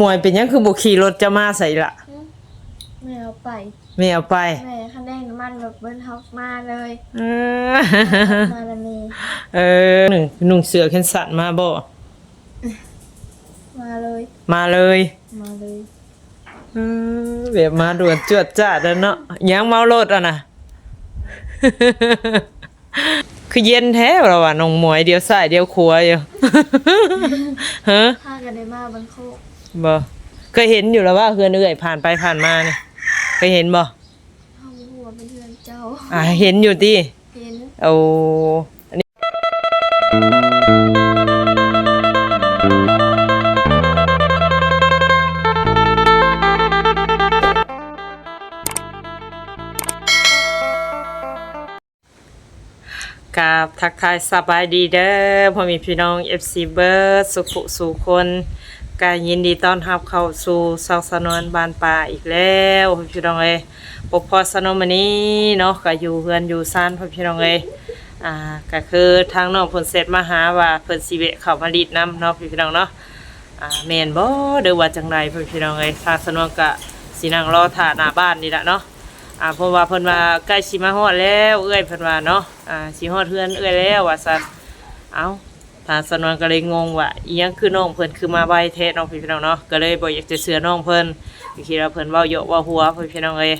มวยเป็นหยังคือบ่ขี่รถจะมาใส่ละแม่เอาไป ไม่เอาไปแม่คันแดงน้ำมันรถเบิ้ลเฮามาเลยเออมาละเมเออหนึ่งนุ่งเสือแขนสั้นมาบ่มาเลย มาเลยมาเลยเออแบบมาด่วนจวดจ้าดแล้วเนาะยังเมารถอะนะ คือเย็นแท้เราอะน้องหมวยเดียวซ้ายเดียวขวาอยู่ ฮะถ้ากันได้มาบันโคก บ่เคยเห็นอยู่แล้วว่าเฮือนเอื่อยผ่านไปผ่านมาเนี่ยเคยเห็นบ่เฮาหัวเป็นเพื่อนเจ้า อ่าเห็นอยู่ติเห็นเอาอันนี้กับทักทายสบายดีเด้อพ่อแมีพี่น้อง FC เบิร์ดสุขุสู่คน กายินดีต้อนรับเข้าสู่ซองสนวนบานป่าอีกแล้วพี่น้องเอ้ยปกพอสนมวันนี้เนาะก็อยู่เฮือนอยู่ซ่านพี่น้องเอ้ยอ่าก็คือทางน้องเพิ่นเสร็จมาหาว่าเพิ่นสิเวะเข้ามาลีดน้ำเนาะพี่น้องเนาะอ่าแม่นบ่หรือว่าจังไดเพิ่นพี่น้องเอ้ยทางสนวนก็สินั่งรอท่าหน้าบ้านนี่ล่ะเนาะอ่าเพราะว่าเพิ่นว่าใกล้สิมาฮอดแล้วเอ้ยเพิ่นว่าเนาะอ่าสิฮอดเฮือนเอ้ยแล้วว่าซั่นเอ้า ทางสนวนก็เลยงงว่าอียังคือน้องเพิ่นคือมาไวแท้น้องพี่น้องเนาะก็เลยบ่อยากจะเชื่อน้องเพิ่นก็คิดว่าเพิ่นเว้าเยอะเว้าหัวพี่น้องเอ้ย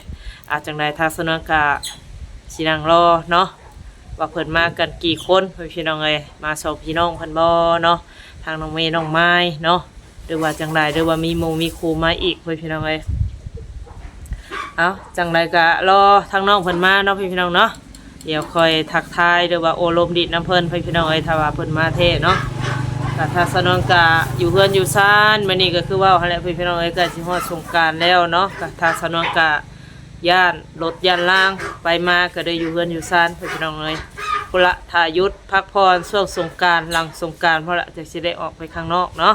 อาจังไดทางสนวนก็สินั่งรอเนาะว่าเพิ่นมากันกี่คนเพิ่นพี่น้องเอ้ยมาสองพี่น้องเพิ่นบ่เนาะทางน้องเมย์น้องไม้เนาะหรือว่าจังไดหรือว่ามีหมู่มีครูมาอีกเพิ่นพี่น้องเอ้ยเอาจังไดก็รอทางน้องเพิ่นมาเนาะพี่พี่น้องเนาะ เดี๋ยวค่อยทักทายหรือว่าโอลมดิดน้ำเพิ่นพิ่นพี่น้องเอ้ยถ้าว่าเพิ่นมาเทศเนาะก็ถ้าสนองกะอยู่เฮือนอยู่ซ่านมื้อนี้ก็คือว่าหั่นแหละพิ่นพี่น้องเอ้ยก็สิฮอดสงกรานต์แล้วเนาะก็ถ้าสนองกะย่านรถย่านล่างไปมาก็ได้อยู่เฮือนอยู่ซ่านพี่พี่น้องเลยพุละทายุทธพักพรช่วงสงกรารหลังสงกรารเพราะละจะสิได้ออกไปข้างนอกเนาะ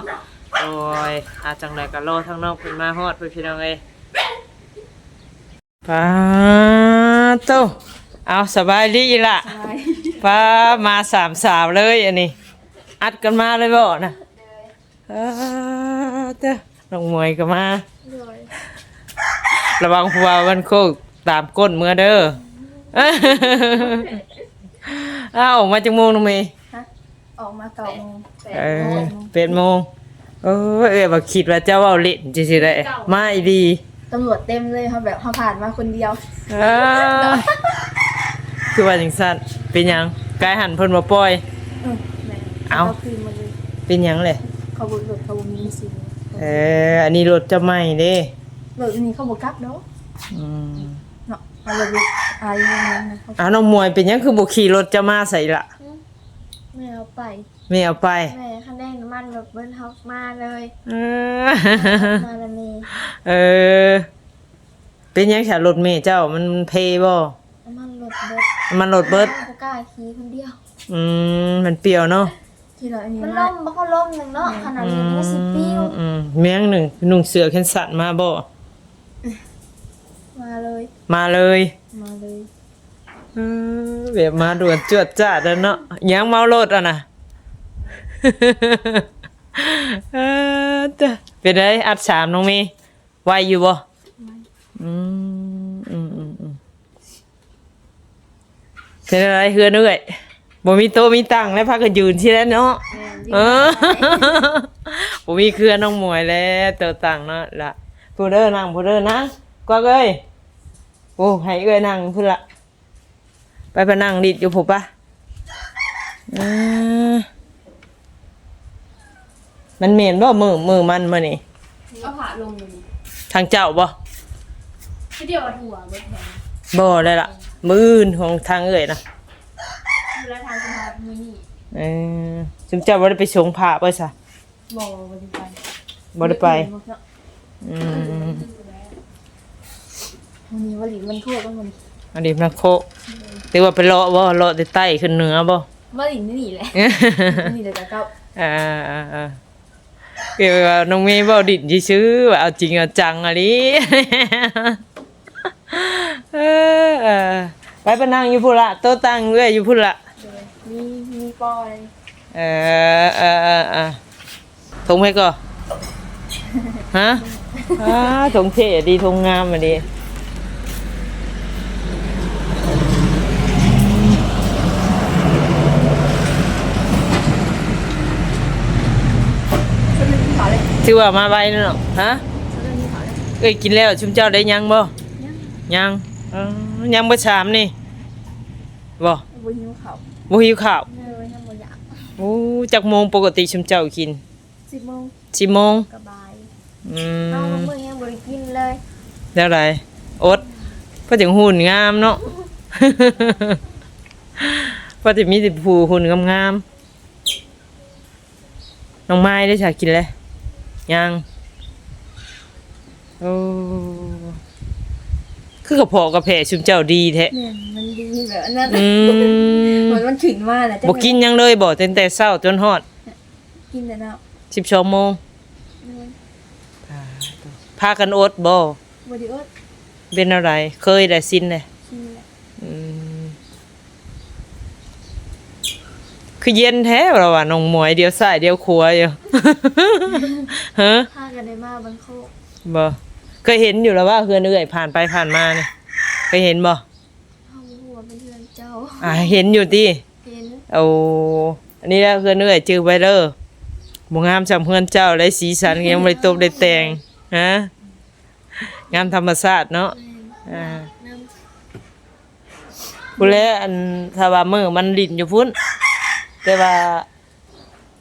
โอ้ยอาจังไรก็รอทางนอกเพิ่นมาฮอดพี่พี่น้องเลยป้าโต เอาสบายดีอีหละป้ามาสามสาวเลยอันนี้ อัดกันมาเลยบ่นะเออเต้อน้องมวยก็มาเลยระวังผัวมันโคกตามก้นเมื่อเด้ออ้าวออกมาจากโมงน้องเมย์ฮะออกมาเก่าโมงแปดเอโมองเป็นโมงเออเอ้ยบ่คิดว่าเจ้าเอาเล่นจังซี่ได้มาอีดีตำรวจเต็มเลยเขาแบบเขาผ่านมาคนเดียวอ้าว คือว่าจังซั่นเป็นหยังกายหันเพิ่นบ่ปล่อย เออแม่เอ้า คืนมาเลยเป็นหยังเลยเขาบุกรถเขาบุมีสิเอออันนี้รถจะไหม้เด้รถอันนี้เขาบุกกลับเนาะอืมเนาะเอารถบุกอะไรอย่างนั้นนะเขาอ้าวน้องมวยเป็นหยังคือบ่ขี่รถจะมาใส่ละแม่เอาไป ไม่เอาไปแม่คันแดงน้ำมันรถเบิ้ลเฮามาเลยเออมาละเมเออเป็นหยังแค่รถเมย์เจ้ามันเพบ่ น้ำมันรถเบิ้ลมันรถเบิดเขากล้าขี่คนเดียวอืมมันเปรี้ยวเนาะขี่รถอันนี้มันล่มบ่เขาล่มหนึ่งเนาะขนาดอืนี้มไม่สิปิ้วอืมเมียงหนึ่งนุ่งเสือแขนสั้นมาบ่มาเลย มาเลยมาเลยเออแบบมาด่วนจวดจ้าดแล้วเนาะยังเมารถอะนะ เออจ้ะเป็นไรอัดสามน้องเมีไหวอยู่บ่อืมอืมอืมอืม เป็นอะไรเฮือนเอ้ยบ่มีโตะมีตังแล้วพักกันยืนที่แล้วเนาะแม่วิ่งเออผมมีเครือน้องหมวยแล้วเติต่างเนาะละพูดเด้อนั่งพูดเด้อนั่งกว่าเอ้ยโอ้ให้เอ้ยนั่งพูดละไปไปนั่งดิดอยู่ผมปะเออมันเหม็นบ่มือมือมันมานี่ก็ผ่าลงอยู่นี่ทางเจ้าบ่ที่เดียวกับถั่วเบิดแผงบ่เลยล่ะ มือของทางเอ้ยนะคือละทางสมาร์ทมือนี่เออจุมเจ้าบ่ได้ไปชงผ้าบ่ซะบอกว่าจะไปบ่ได้ไปเนาะอืมวันนี้วันนี้มันทั่วก็มันอันนี้มันโคถือว่าไปเลาะบ่เลาะแต่ใต้ขึ้นเหนือบ่วันนี้นี่แหละนี่เลยกับเก้าอ่าอ่าอ่าเกี่ยวกับน้องเมย์เบาดินชื่อๆว่าเอาจริงเอาจังอะไร เออเออไปไปนั่งอยู่พุ่นละโต๊ะตั้งเรื่อยอยู่พุ่นละมีมีปออะไรเออเออเออเออทงให้ก่อนฮะอ้าทงเท่ดีทงงามมาดีสลึงขอเลยถือว่ามาไวนั่นเนาะฮะสลึงขอเลยเอ้ยกินแล้วชุมเจ้าได้ยังบ่ ยังยังเอ้อยังบ่ชามนี่บ่บุญหิวเขาบ่หิวข้าวเออยังบ่อยากโอ้จักโมงปกติชุมเจ้ากินสิบโมง10โมงกบายอืเอามมื้อยังบ่ได้กินเลยแล้วไรอดเพราะถึงหุ่นงามเนาะ เพราะถึงมีแต่ผู้หุ่นงามๆน้องไม้ได้ฉากกินเลยยังโอ้ คือกระเพาะกระเพาะชุมเจ้าดีแท้เนี่ยมันดีแบบอันนั้นอืมเหมือนมันขึ้นมาน่ะบ่กินหยังเลยบ่ตั้งแต่เช้าจนฮอดกินแต่น้ำสิบสองโมงพากันอดบ่บ่ได้อดเป็นอะไร เคยได้สิ้นเลยกินแหละอืมคือเย็นแท้เราว่าน้องหมวยเดียวซ้ายเดียวขวาอยู่ ฮะพากันได้มาบันโคกบ่ เคยเห็นอยู่แล้วว่าเฮือนเอื่อยผ่านไปผ่านมานี่เคยเห็นบ่เฮาหัวเป็นเพื่อนเจ้าอ่าเห็นอยู่ติเห็นเอาอันนี้แล้วเฮือนเอื่อยจื้อไว้เด้อบ่งามจำเฮือนเจ้าได้สีสันยังบ่ได้ตบได้แต่งฮะงามธรรมชาติเนาะอ่าน้พู้นแหล้วอันถ้าว่ามือมันลิ่นอยู่พุ่นแต่ว่า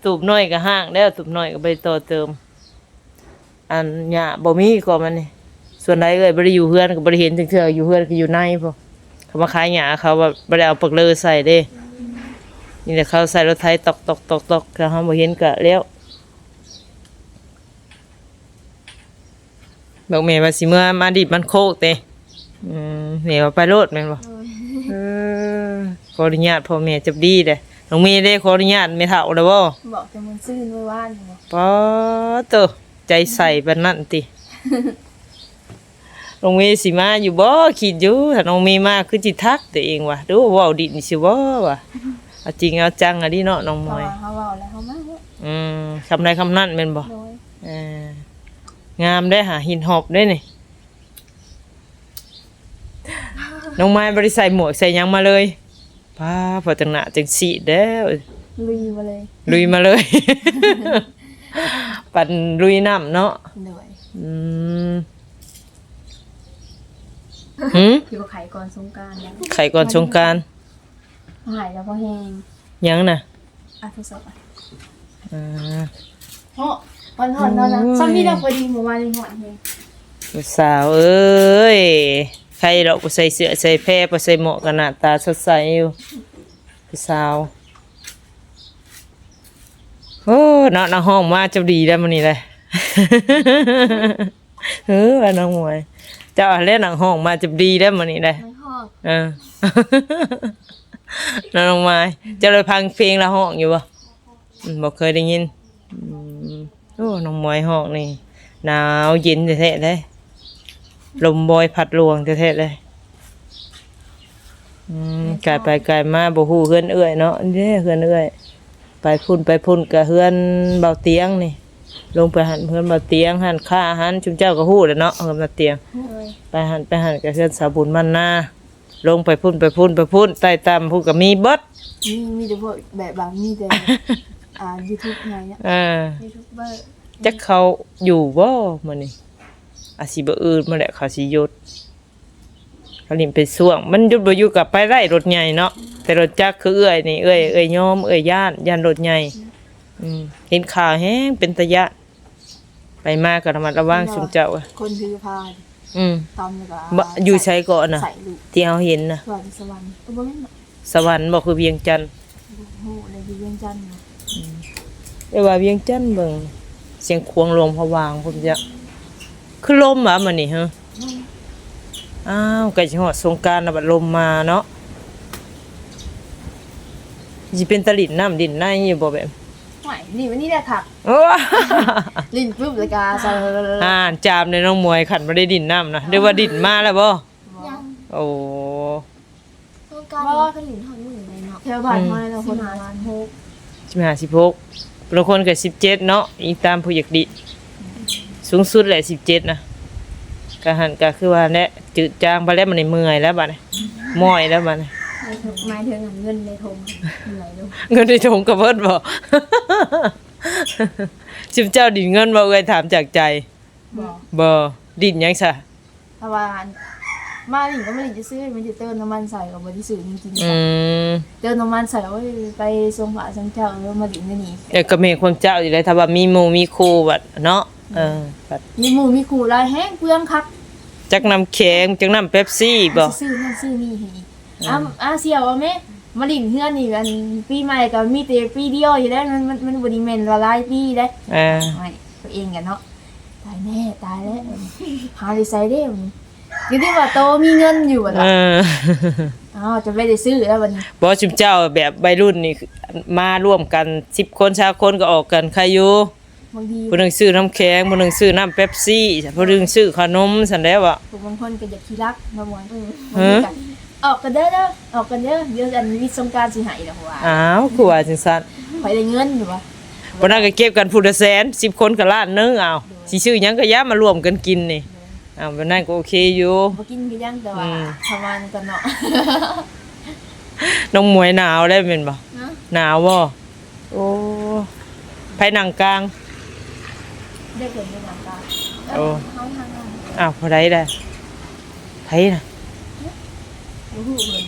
ตูบน้อยก็ห้างแล้วตูบน้อยก็ไปต่อเติม อันหญ้าบ่มีก็มันนี่ ส่วนใดเอ้ยบ่ได้อยู่เฮือนก็บ่ได้เห็นจังเทื่ออยู่เฮือนก็อยู่ในพอเขามาขายหญ้าเขาว่าบ่ได้เอาปักเลอใส่เด้ นี่แหละเขาใส่รถไถตอกตอกตอกตอกแล้วเฮาบ่เห็นก็แล้วบอกแม่ว่าสิเมื่อมาดิบมันโคกเตอืมแม่ว่าไปโลดแม่นบ่ำโดยเออขออนุญาตพ่อแม่จับดีเด้น้องเมย์ได้ขออนุญาตไม่เท่าแล้วบ่บอกจะมันซื่นไว้ว่านอยู่ป๊อเตอใจใส่ปานนั้นติ น้องเมย์สิมาอยู่บ่คิดอยู่ถ้าน้องเมย์มาคือจิทักตัวเองว่ะดูเว้าดินสิบ่ว่ะเอาจริงเอาจังอะดิเนาะน้องมเพราะวยว่าเขาเว้าแล้วเขามาเนี่ยอืมคำใดคำนั้นแม่นบ่โดยเอองามได้หาหินหอบได้นี่น้องไม้บ่ได้ใส่หมวกใส่หยังมาเลยป้าพอจังหน้าจังสิเด้อลุยมาเลย ลุยมาเลย ปั่นลุยน้ำเนาะโดยอืม หืมอยู่กับไข่ก่อนสงกรารแล้วไข่ก่อนสงกรารหายแล้วก็แห้งยังน่ะอะทดสอบอะอ่าเหาะวันหอนเนาะนะโอ้ยซ้ำนี่เราพอดีหมู่บ้านนี่หอนเฮงผู้สาวเอ้ยใครดอกบ่ใส่เสื้อใส่แพรบ่ใส่หมวกกันหน้าตาสดใสอยู่ผู้สาวโอ้เนาะน้าห้องมาเจ้าดีแล้วมื้อนี้เลย เออว่าน้องหมวย เจ้าเล่นหนังห้องมาเจะดีแล้วมื้อนี้เลยทั้งห้องเออ น้องลงมาจะเลยพังเพลงละห้องอยู่บ่อืมบ่เคยได้ยินอืมโอ้น้องมวยห้องนี่หนาวเย็นแท้ๆเลยลมบอยพัดลวงแท้ๆเลยอืมกายไปกายมาบ่ฮู้เฮือนเอื้อยเนาะเด้เฮือนเอื้อย ไปพุ่นไปพุ่นกับเฮือนเบาเตียงนี่ ลงไปหันเฮือนเบาเตียงหันค่าอาหันชุมเจ้าก็ฮู้แหล้วเนาะเฮือนเบาเตียงเลยไปหันไปหันกับเพื่อนสาวบุญมันนาลงไปพุ่นไปพุ่นไปพุ่นใต้ตามพุ่นกับมีเบิดมีมีแต่พวกแบบบางมีแต่อ่า YouTube ไงเนี่ยอ่ายูทูบเบอร์จักเขาอยู่บ่มื้อนี้อาสิบ่อื่นมาแหละเขาสิหยุดเขาลิมเป็นช่วง มันหยุดบ่อยู่กับไปไร่รถใหญ่เนาะแต่รถจักรคือเอื้อยนี่เอื้อยเอื้อยยอมเอื้อยย่านย่านรถใหญ่อืมเห็นข่าวแฮงเป็นตะยะ ไปมาก็ระมัดระวังสุมเจ้าอะคนถือพานอืมตอมแล้วก็บ่อยู่ไสก่อนน่ะใส่ลูกที่เฮาเห็นน่ะสวรรค์สวรรค์ตัวบ่แม่นเนาะสวรรค์บ่คือเวียงจันทน์โอ้โหเลยอยู่เวียงจันทน์เนาะเอ้ยว่าเวียงจันทน์เบิ่งเสียงควงหลวงพะวางพุ่นจะคือลมหวะมื้อนี้ฮะอ้าวใกล้สิฮอดสงกรานต์แล้วบัดลมมาเนาะสิเป็นตะลินน้ำดินในอยู่บ่แบบไหว นี่วันนี้แหละค่ะโอ้ลิ้นปุ๊บแล้วก็ใส่อ่าจามในน้องมวยขันบ่ได้ดินน้ำนะเรียกว่าดินมาแล้วบ่ยังโอ้ต้องการว่าขลิ้นหอนมือเลยเนาะแถวบ้านห้อยเราคนหาล้านหกสิบห้าสิบหกบางคนก็สิบเจ็ดเนาะอีกตามผู้อยากดิสูงสุดแหละ17นะก็หันก็คือว่าแน่จืดจางไปแล้วมันนี่เมื่อยแล้วบัดนี้ม้อยแล้วบัดนี้ หมายถึงเงินในธงเหนื่อยด้วยเงินในถุงกับเพิ่นบ่ชิมเจ้าดินเงินบ่เอ้ยถามจากใจบอกบ่ดินหยังซะเพราะว่ามาหลิงก็มาหลิงจะซื้อมันจะเติมน้ำมันใส่กับบริสุทธิ์จริงอืมๆเติมน้ำมันใส่โอ้ยไปทรงผาทรงเจ้าแล้วมาหลิงนี่นี่เอ้ยก็มีความเจ้าอยู่แล้วถ้าว่ามีหมู่มีครูบัดเนาะเออบัดมีหมูมีขู่ลายแห้งเปลืองคักจักน้ำแข็งจักน้ำเป๊ปซี่บ่ซื้อนั่นซื้อนี่ให้อีก อ้าอ้าเสี่ยวเอาไหมมาหลิงเฮือนนี่กันปีใหม่ก็มีแต่ปีเดียวอยู่แล้วมันมันมันบริเมนละลายปีได้อ่าไม่ตัวเองกันเนาะตายแน่ตายแล้วหาดีไซน์ได้ยังยังที่ว่าโตมีเงินอยู่อะเอออ้าวจะไม่ได้ซื้อแล้ววันนี้บ่ชิมเจ้าแบบวัยรุ่นนี่มาร่วมกัน10คน20คนก็ออกกันใครอยู่บางทีผู้หนึงซื้อน้ำแข็งผู้หนึงซื้อน้ำเป๊ปซี่ผู้หนึงซื้อขนมซั่นแล้วอะผมบางคนก็อยากขี้รักมาหมอนบางฮะทีก็ ออกกันเด้อเด้อออกกันเด้อเดี๋ยวอันวิทย์สงกรารสิใหายแล้วว่าอ้าวคือว่าจังซั่นคอยได้เงินอยู่วะวันนั้นก็เก็บกันผู้ละแสน10 คนก็ล้านหนึงเอาสิซื้อหยังก็ย้ามารวมกันกินนี่อ้าววันนั้นก็โอเคอยู่ บ่กินก็ยังแต่ว่าอืม ทำงานกันเนาะ น้องหมวยหนาวได้เป็นบ่นะหนาวบ่โอ้ไผหนังกลาง ได้เกินเป็นหลังตาโอ้ เขาทางงานอ้าวพอได้ได้ไผน่ะ บ่ฮู้เพิ่น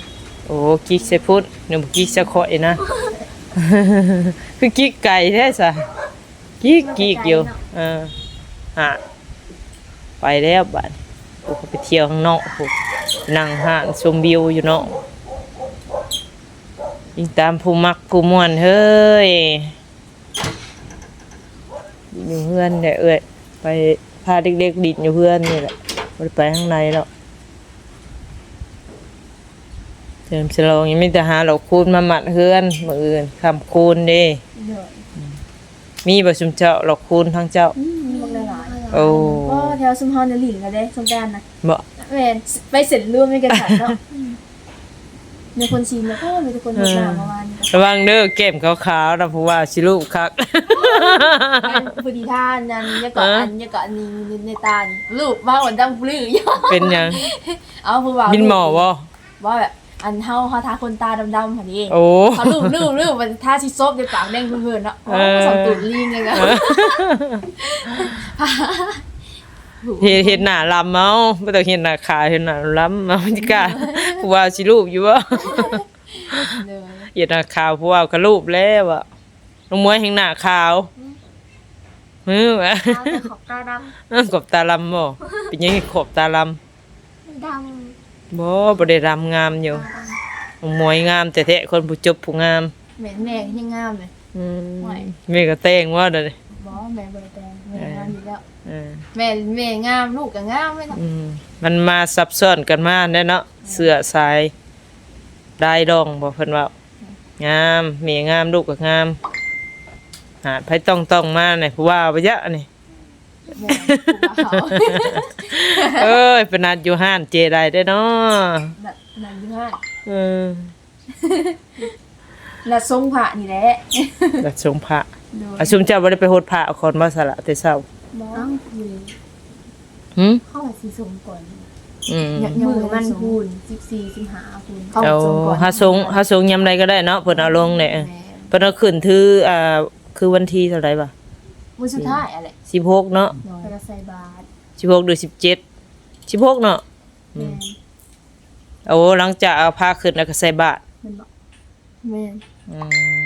โอ้กิ๊กใส่พุทธนึกว่ากิ๊กสะข่อยนะ คือกิ๊กไก่แท้ซะกิ๊กกิ๊กอยู่เออฮะไปแล้วบัดโอ้เขาไปเที่ยวข้างนอกโอ้นั่งห้างชมวิวอยู่เนาะยิงตามผู้มักผู้ม่วนเฮ้ยอยู่เพื่อนเด้อเอ้ยไปพาเด็กๆดิดอยู่เพื่อนนี่แหละได้ไปข้างในแล้ว เติมฉลองยังไม่แต่หาเราคูณมาหมัดเฮือนมืออื่นคำคูณเด้เด้อมีบ่ชุมเจ้าเราคูณทั้งเจ้าอืมมีบักหลายๆโอ้ก็แถวซุมฮอนน่ะหลินก็ได้สงกรารนะบ่แม่นไปเสร็จร่วมด้วยกันค่ะเนาะมีคนชิมแล้วก็มีทุกคนเห็นหน้าเมื่อวานนี้ระวังเด้อแก้มขาวๆนะเพราะว่าสิรูปคัก พอดีท่านนั้นเนี่ยก็อันเนี่ยก็อันนี้ในตานี่ลูกบ้าวันดำปลื้อ เป็นหยังเอาผู้บ่าวบินหมอบ่ว่าแบบ อันเฮาเฮาทาคนตาดำๆพอดีโอ้เขาลูบลูบลูบมันทาชิซบในปากแดงเพื่อนๆเนาะเออสองตุ่นลิงเลยนะเฮ็ดเฮ็ดหน้าลำเมาบ่ต้องเฮ็ดหน้าขาเฮ็ดหน้าลำเมาจิกล้าผู้ว่าสิรูปอยู่บ่เลยเฮ็ดหน้าขาวผู้ว่าก็รูปแล้วอะน้องมวยแห่งหน้าขาวฮือวะตาจะขอบตาดเออกบตาลำบ่เป็นหยังขบตาลำำด บ่บ่ได้รำงามอยู่หมวยงามแต่แท้คนผู้จบผู้งามำแม่แม่ยังงามเลยอืมหวยแม่ก็แต่งว่าเด้อบอแม่บริแตงแม่งามอยู่แล้วเออแม่แม่งามลูกก็งามเลยเนาะอืมมันมาซับซ้อนกันมาแน่เนาะเสื้อสายได้ดองบ่เพิ่นว่างามแม่งามลูกก็งามหาดไผต้องต้องมานี่ผู้ว่าบ่ยะนี่ แม่ผู้บ่าวเอ้ยเป็นนัดอยู่ห้านเจได้เด้อเนาะแบบนั่นอยู่ห้าเออและทรงพระนี่แหละแล้วชงพระโดยอาชุมเจ้าบ่ได้ไปโหดพระเอาคนมาสละแต่เช้าบออยู่หึเข้ากับสีสมก่อนอืมมือมันคูณสิบสี่สิบห้าคูณเข้าเอาสมก่อนฮาสงฮาสงยำไรก็ได้เนาะเพิ่นเอาลงเนี่ยแม่เพิ่นเอาขึ้นถืออ่าคือวันที่เท่าไหร่บ่ มือสุดท้ายอะไร16เนาะโดยใส่บาตร16หรือ17 16เนาะแม่โอ้หลังจากเอาผ้าขึ้นแล้วก็ใส่บาตรมันบอกแม่อืม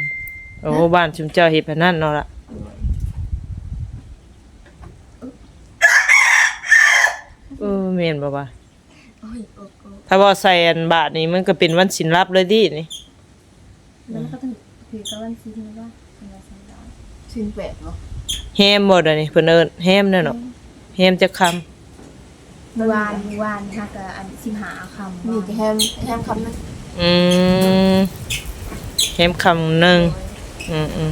โอ้บ้านชุมเจ้าเฮ็ดแบบนั้นเนาะล่ะเออแม่นบ่ว่า โอ้ยโอ้โอ้ถ้าว่าใส่อันบาทนี่มันก็เป็นวันสินรับเลยดินี่แล้วก็ต้องถือกับวันซีนว่าเป็นวันซีนดาวซีนแปดเนาะ แฮมบ่ดอันนี้เพิ่นเอิ้นแฮมนั่นเนาะแฮมจะคำเมื่อวานเมื่อวานนะคะกับอันสิมหาคำนี่จะแฮมแฮมคำนึงอืมแฮมคำหนึ่งอืมอืม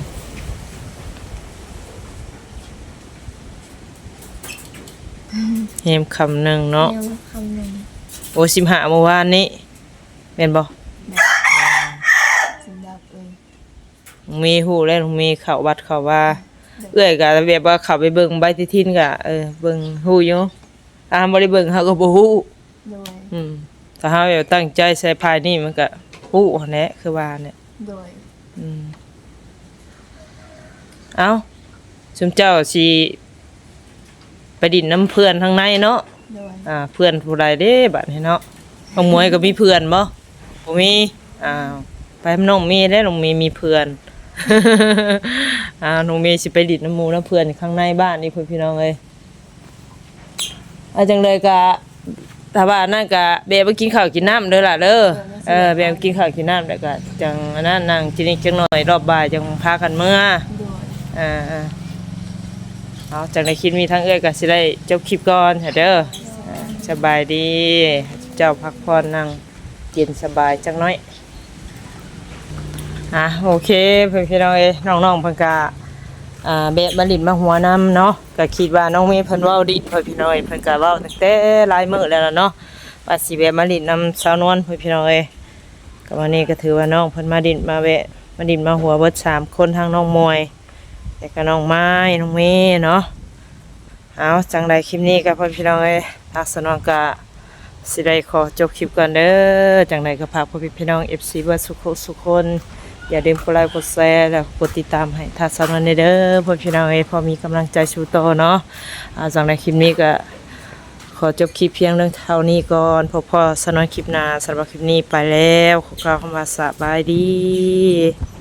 แฮมคำหนึ่งเนาะแฮมคำนึงโอ้สิบห้าเมื่อวานนี้เป็นบ่สินดาวเอ้ยมีหูแล้วมีเข่าวัดเข่าว่า เเอื้อยก็แบบว่าเข้าไปเบิ่งใบที่ทินก็เออเบิ่งฮู้อยู่ถ้าบ่ได้เบิ่งเฮาก็บ่ฮู้โดยอืมถ้าเฮาแบบตั้งใจใส่ภายนี่มันก็ฮู้หั้นแหละคือว่าเนี่ยโดยอืมเอ้าซุมเจ้าสิไปดินน้ำเพื่อนทางในเนาะโดยอ่าเพื่อนผู้ใดเด้บัดนี้เนาะน้องมวยก็มีเพื่อนบ่บ่มีอ้าวไปกับน้องมีได้น้องมีมีเพื่อน อ่าน้องมีสิไปดินน้ำมูน้ำเพื่อนข้างในบ้านนี่เพิ่นพี่น้องเอ้ยอาจังเลยก็ถ้าว่านั่นก็เบไปกินข้าวกินน้ำเด้อล่ะเด้อเออเบไปกินข้าวกินน้ำแล้วก็จังอันนั้นนั่งจินิกจังหน่อยรอบบ่ายจังพากันเมื่ออ่าอ่าเอาจากในคลิปมีทั้งเอ้ยก็สิได้จบคลิปก่อนเถอะเด้อสบายดี เจ้าพักผ่อนนั่งเย็นสบายจังน้อย อะโอเคเพื่อนพี่น้องเอ้น้องๆเพิ่นก็อ่าเบะบัลินมาหัวน้ำเนาะก็คิดว่าน้องเมย์เพิ่นเว้าดีเพื่อนพี่น้องเอ้พิ่นก็เว้าตั้งแต่หลายมื้อแล้วล่ะเนาะว่าสิเบะมาลินนำสาวนวลเพื่อนพี่น้องเอ้ก็วันนี้ก็ถือว่าน้องเพิ่นมาดินมาแวะมาดินมาหัวเบิดสามคนทางน้องมวยแต่ก็น้องไม้น้องเมย์เนาะเอาจังใดคลิปนี้กับพ่อพี่น้องเอ้ทางสนองกะสิได้ขอจบคลิปก่อนเด้อจังใดก็ฝากพ่อพี่น้อง FC เบ่สุขสุขคน อย่าลืมกดไลค์กดแชร์แล้วกดติดตามให้ทางสนองเด้อพ่อพี่น้องเอ้พอมีกำลังใจชูโตเนาะอ่าจังใดคลิปนี้ก็ขอจบคลิปเพียงเรื่องเท่านี้ก่อนพอพ่อสนอนคลิปหน้าสำหรับคลิปนี้ไปแล้วขอกล่าวคำว่าสบายดี